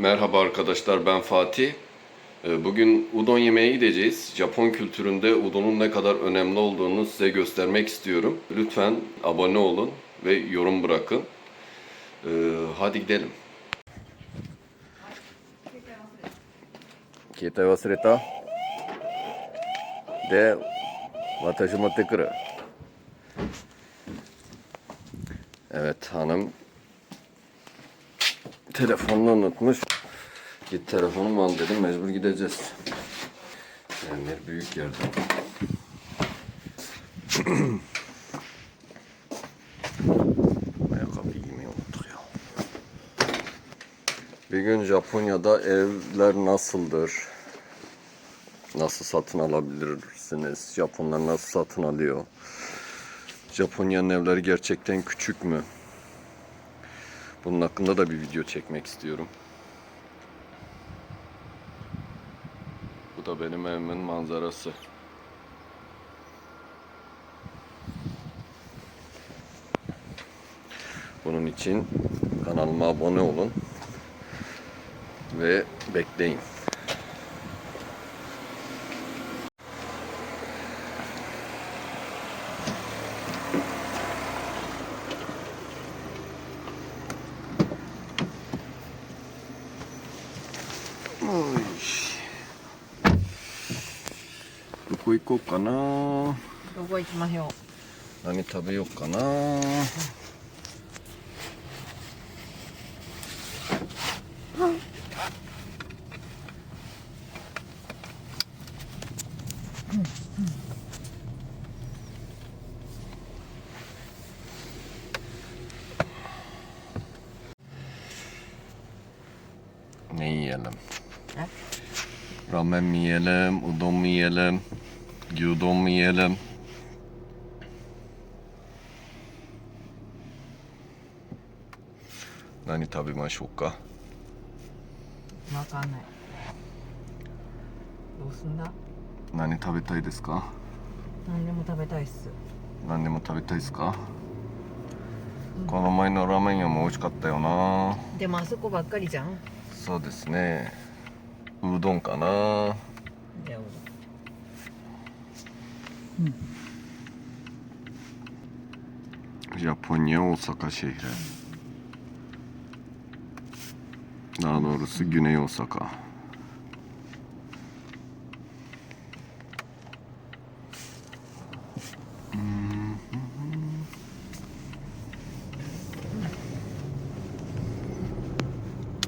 Merhaba arkadaşlar ben Fatih. Ee, bugün udon yemeğe gideceğiz. Japon kültüründe udonun ne kadar önemli olduğunu size göstermek istiyorum. Lütfen abone olun ve yorum bırakın. Ee, hadi gidelim. Kete vasreta. De watashi motte kuru. Evet hanım telefonunu unutmuş. Git telefonumu al dedim mecbur gideceğiz. Emir büyük yerden. Ayakkabı giymeyi unuttuk ya. Bir gün Japonya'da evler nasıldır? Nasıl satın alabilirsiniz? Japonlar nasıl satın alıyor? Japonya'nın evleri gerçekten küçük mü? Bunun hakkında da bir video çekmek istiyorum. Da benim evimin manzarası. Bunun için kanalıma abone olun ve bekleyin. こうかなどこ行きましょ何食べようかな Ne yiyelim? He? Ramen mi yiyelim, udon mu yiyelim, gyudon mu yiyelim? Nani 食べましょうかうわかんない。どうすんだ？何食べたいですか何でも食べたいっす。何でも食べたいですか、この前のラーメン屋も美味しかったよな。でもあそこばっかりじゃん。そうですね。うどんかな Japonya Osaka şehri. Daha doğrusu Güney Osaka.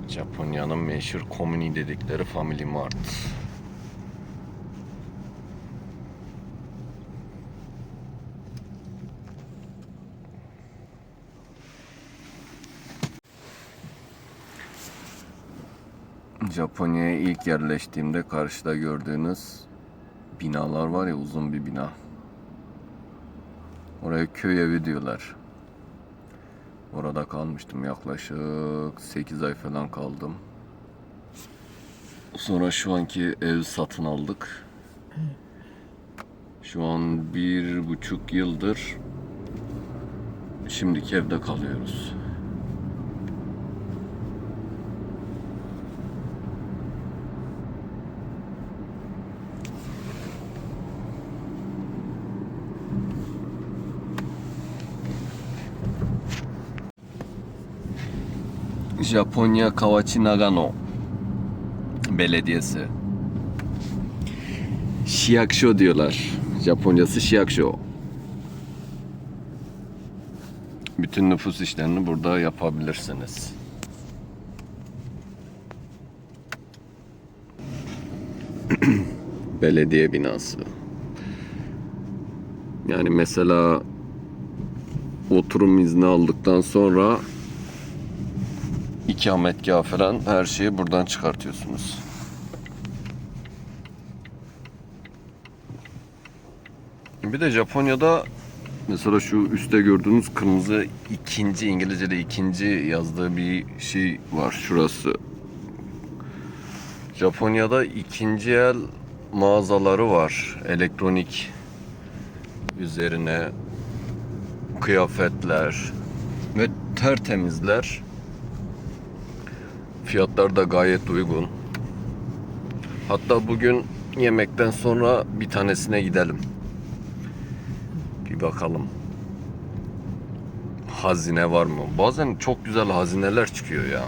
Japonya'nın meşhur komuni dedikleri Family Mart. Japonya'ya ilk yerleştiğimde karşıda gördüğünüz binalar var ya uzun bir bina. Oraya köy evi diyorlar. Orada kalmıştım yaklaşık 8 ay falan kaldım. Sonra şu anki ev satın aldık. Şu an bir buçuk yıldır şimdiki evde kalıyoruz. Japonya Kawachi Nagano Belediyesi. Shiyakusho diyorlar. Japoncası Shiyakusho. Bütün nüfus işlerini burada yapabilirsiniz. Belediye binası. Yani mesela oturum izni aldıktan sonra ikametgah falan her şeyi buradan çıkartıyorsunuz. Bir de Japonya'da mesela şu üstte gördüğünüz kırmızı ikinci İngilizce'de ikinci yazdığı bir şey var şurası. Japonya'da ikinci el mağazaları var. Elektronik üzerine kıyafetler ve tertemizler. Fiyatlar da gayet uygun. Hatta bugün yemekten sonra bir tanesine gidelim. Bir bakalım. Hazine var mı? Bazen çok güzel hazineler çıkıyor ya.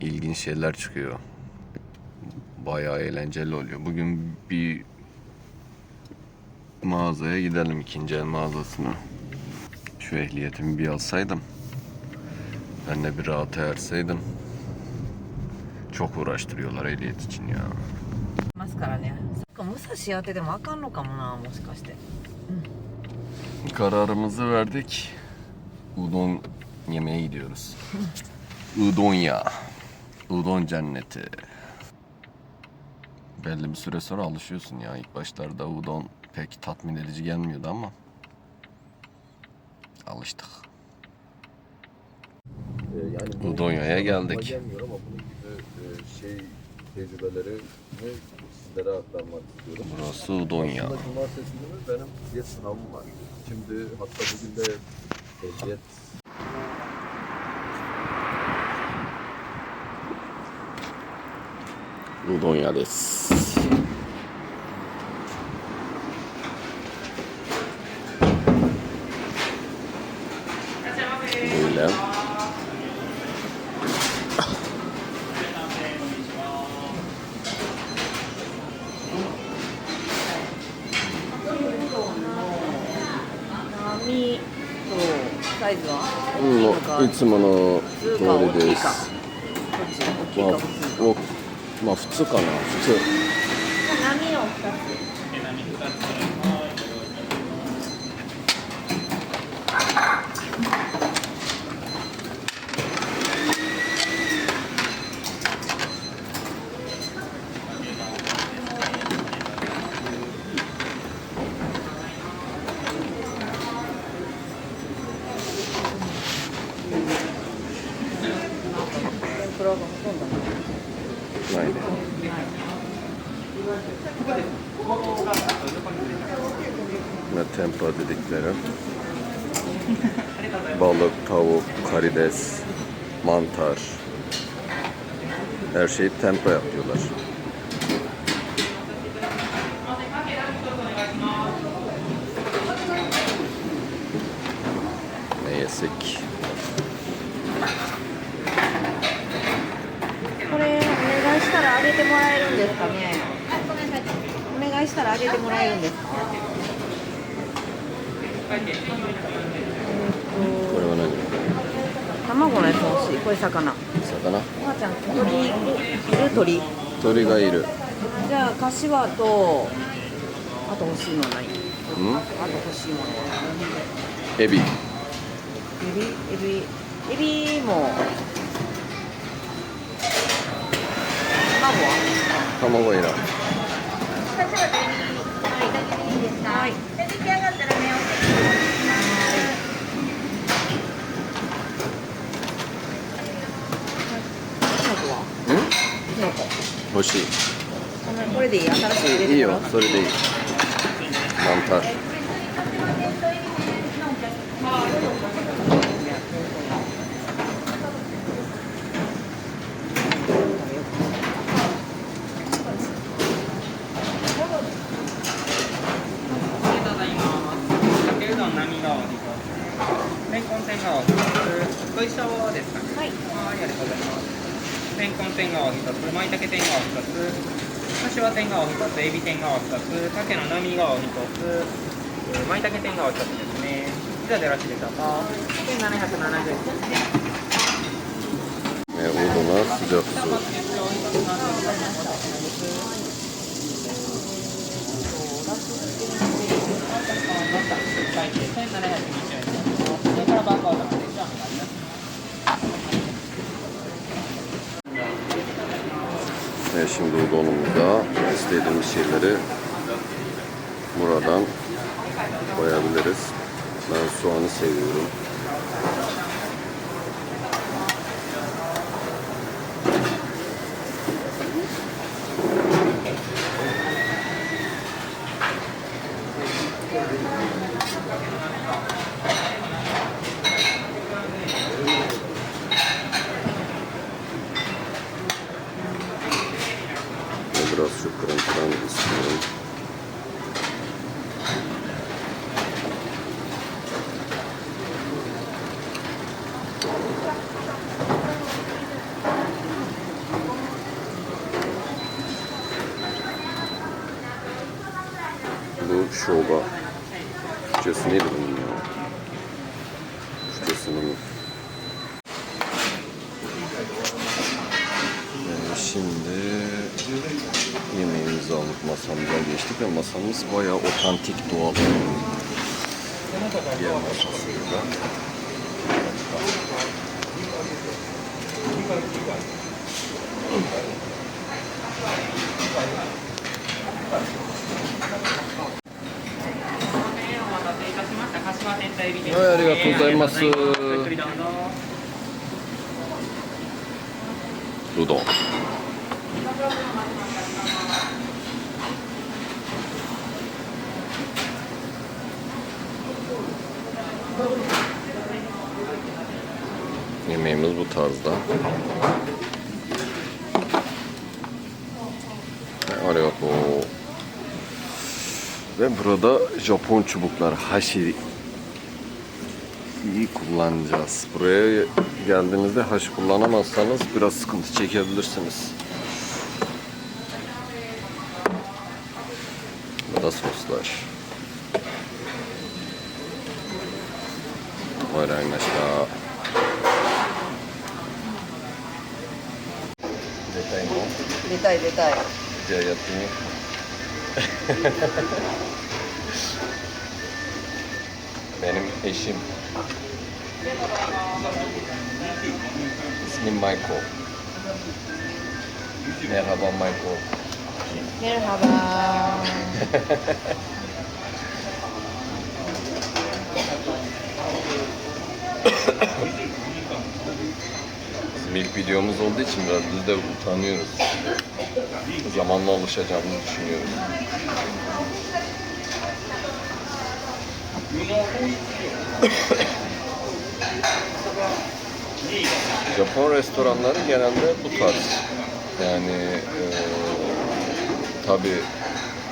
İlginç şeyler çıkıyor. Bayağı eğlenceli oluyor. Bugün bir mağazaya gidelim ikinci el mağazasına. Şu ehliyetimi bir alsaydım. Ben de bir rahata erseydim. Çok uğraştırıyorlar ehliyet için ya. ますからねそっか武蔵当ててもあかんのかもなもしかして Kararımızı verdik. Udon yemeye gidiyoruz. Udon ya. Udon cenneti. Belli bir süre sonra alışıyorsun ya. İlk başlarda udon pek tatmin edici gelmiyordu ama alıştık. yani bu Donya'ya geldik. Gelmiyorum ama bunun gibi e, şey tecrübeleri sizlere aktarmak istiyorum. Burası Udonya. Aslında cumartesinde mi benim diyet sınavım var. Şimdi hatta bugün de diyet Udonya desu. Böyle. いつもの通りです。まあ、まあ、普通かな、普通。波を2つ。Her şeyi tempura yapıyorlar. Ne yesek? これお願いしたらあげてもらえるんですかねお願いしたらあげてもらえるんですかこれは何？卵のやつ欲しいこれ魚お魚ばあちゃん鳥いる鳥？鳥がいる。じゃあ柏とあと欲しいのは何？うん？あと欲しいものはエビ。エビ？エビ？エビも。卵は？卵いらん。しいこれでいい？新しい入れていいよそれでいいン。はい。ありがとうございます。レンコが天1つ、舞茸天川2つ、柏天川2つ、エビ天川2つ、鮭の波川1つ、えー、舞茸天ひ1つですね。以上でよろしいでしょうか。1770円ですね。えー、おうどんがスジャック1720円です。それからバーコードおいます。Ve şimdi udonumuza istediğimiz şeyleri buradan koyabiliriz. Ben soğanı seviyorum. biraz şu kırıntıdan istiyorum. Bu şoba. Türkçesi neydi bunun ya? Türkçesi bunun. Ee, şimdi yemeğimizi alıp masamıza geçtik ve masamız bayağı otantik doğal. Yer masasıyla. はいはいありがとうございますゆっくりどうぞうどん。Yemeğimiz bu tarzda. Arigato. Ve burada Japon çubuklar hashi iyi kullanacağız. Buraya geldiğinizde haş kullanamazsanız biraz sıkıntı çekebilirsiniz. Bu da soslar. Oyran aşağı. Detay mı? Detay, detay. Detay yapayım. Benim eşim İsmim Michael. Merhaba Michael. Merhaba. Bizim ilk videomuz olduğu için biraz biz de utanıyoruz. Zamanla alışacağımızı düşünüyoruz. Japon restoranları genelde bu tarz. Yani e, tabi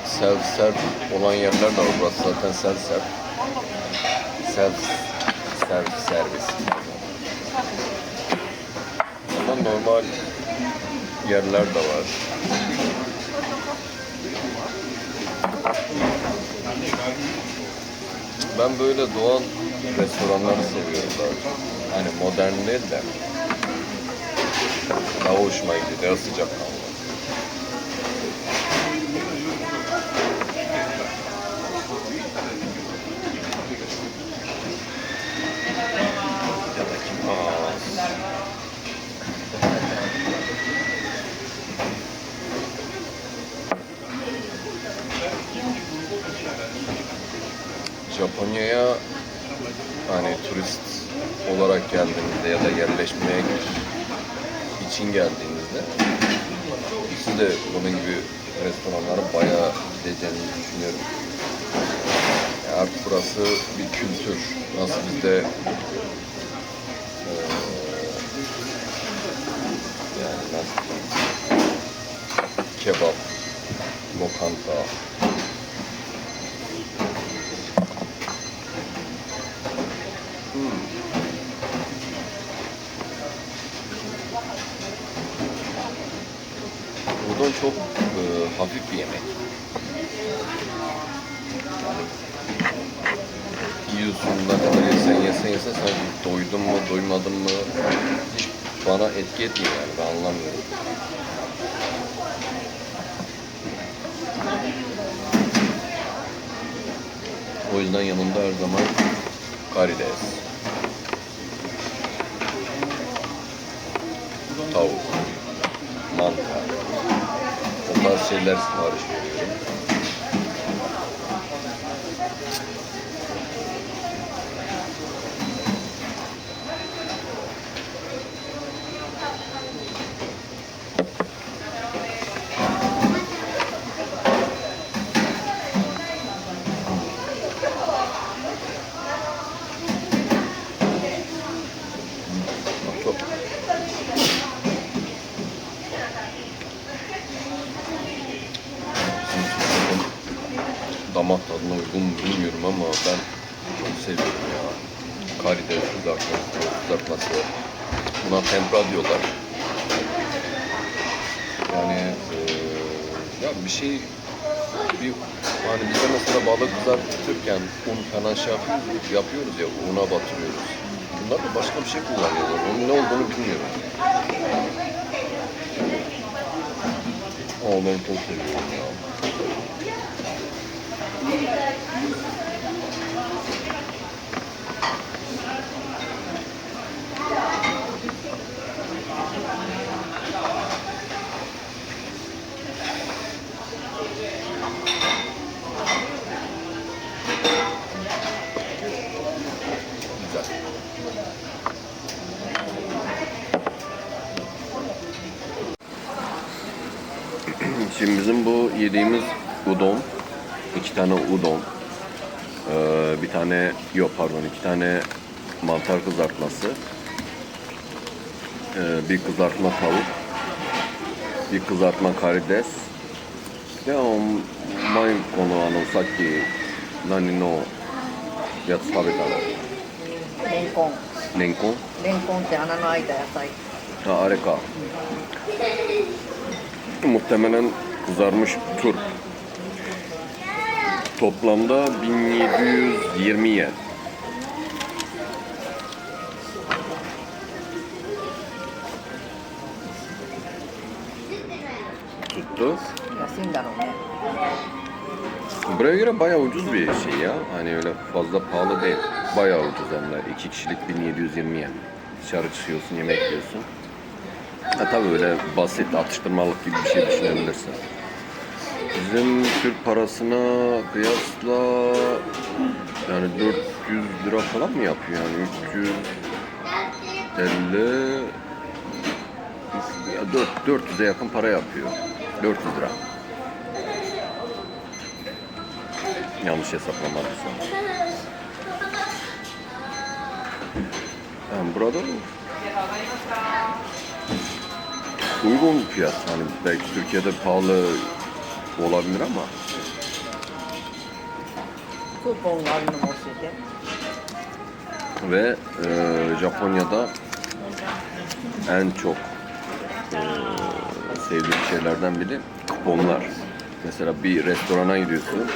self serve olan yerler de var. Burası zaten self serve. Self self servis. Ama normal yerler de var. Ben böyle doğal restoranları seviyorum daha çok. Hani modern değil de daha hoşuma gidiyor, sıcakkanlı. Yatakimasu. Olarak geldiğinizde ya da yerleşmeye için geldiğinizde siz de bunun gibi restoranlara bayağı gideceğinizi düşünüyorum. Ya Artık burası bir kültür. Nasıl bizde eee, yani nasıl kebap, lokanta, Udon çok e, hafif bir yemek. Yani yiyorsun ne kadar yesen yesen yesen sen doydun mu doymadın mı hiç bana etki etmiyor yani ben anlamıyorum. O yüzden yanımda her zaman karides, şeyler sipariş veriyorum. Çok damak tadına uygun mu bilmiyorum ama ben çok seviyorum ya. Karides kızartması, kızartması. Buna tempra diyorlar. Yani eee, ya bir şey bir hani bizde mesela balık kızartırken un falan şey yapıyoruz, ya una batırıyoruz. Bunlar da başka bir şey kullanıyorlar. Onun ne olduğunu bilmiyorum. Ama ben çok seviyorum ya. Güzel. Şimdi bizim bu yediğimiz udon, iki tane udon, ee, bir tane, yok pardon iki tane mantar kızartması, ee, bir kızartma tavuk, bir kızartma karides, de o mai kono ano saki nani no yatsu tabeta レンコン Nenkon? レンコンって穴の開いた野菜 Ha harika. Muhtemelen kızarmış turp. Toplamda 1720 yen. Tuttu. Buraya göre bayağı ucuz bir şey ya. Hani öyle fazla pahalı değil. Bayağı ucuz hem de. 2 kişilik 1720 yen. Dışarı çıkıyorsun, yemek yiyorsun. Ha tabii öyle basit atıştırmalık gibi bir şey düşünebilirsin. Bizim Türk parasına kıyasla yani 400 lira falan mı yapıyor yani 350 ya 4 400'e yakın para yapıyor. 400 lira. Yanlış hesaplamadıysam. Yani burada uygun fiyat. Hani belki Türkiye'de pahalı olabilir ama. Kuponların olsaydı. Ve e, Japonya'da en çok e, sevdiğim şeylerden biri kuponlar. Mesela bir restorana gidiyorsun.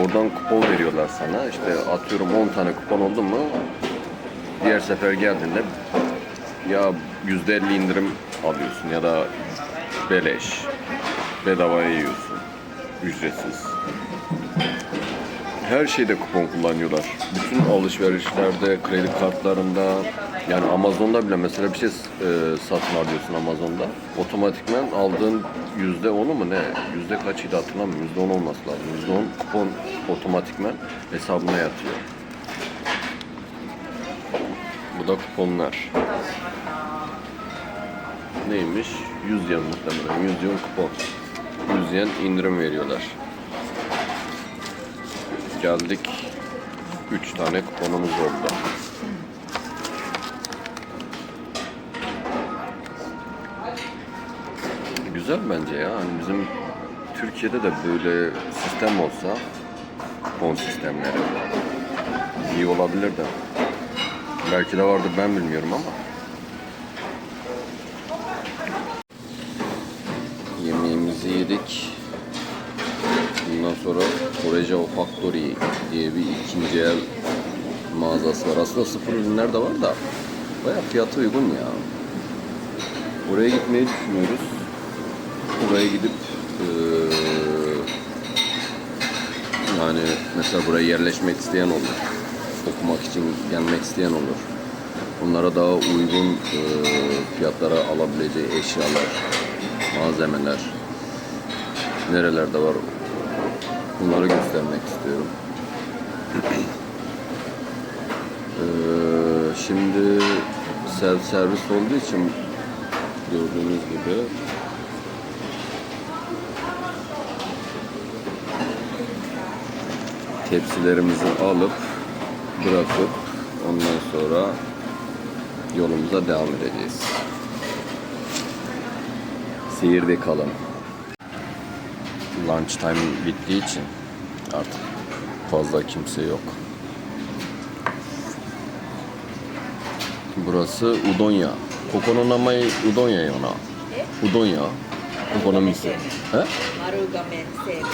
Oradan kupon veriyorlar sana. İşte atıyorum 10 tane kupon oldu mu diğer sefer geldiğinde ya %50 indirim alıyorsun ya da beleş bedavaya yiyorsun ücretsiz. Her şeyde kupon kullanıyorlar. Bütün alışverişlerde, kredi kartlarında, yani Amazon'da bile mesela bir şey e, satın alıyorsun Amazon'da. Otomatikman aldığın yüzde onu mu ne? Yüzde kaçıydı hatırlamıyorum. Yüzde on olması lazım. Yüzde on kupon otomatikman hesabına yatıyor. Bu da kuponlar. Neymiş? 100 yen muhtemelen. 100 yen kupon. 100 yen indirim veriyorlar. Geldik. 3 tane kuponumuz oldu. Güzel bence ya. Hani bizim Türkiye'de de böyle sistem olsa kupon sistemleri iyi olabilir de. Belki de vardır ben bilmiyorum ama. Yemeğimizi yedik. Bundan sonra Koreja Factory diye bir ikinci el mağazası var. Aslında sıfır ürünler de var da baya fiyatı uygun ya. Oraya gitmeyi düşünüyoruz. Oraya gidip eee, yani mesela buraya yerleşmek isteyen olur. Okumak için gelmek isteyen olur. Onlara daha uygun eee, fiyatlara alabileceği eşyalar, malzemeler nerelerde var Bunları göstermek istiyorum. Ee, şimdi self servis olduğu için gördüğünüz gibi tepsilerimizi alıp bırakıp ondan sonra yolumuza devam edeceğiz. Seyirde kalın. Lunch time bittiği için artık fazla kimse yok. Burası Udonya. Kokonun namayı Udonya yona. E? Udonya. Kokonomisi. He? Marugame Seinen.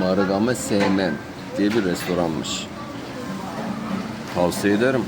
Marugame Seinen diye bir restoranmış. Tavsiye ederim.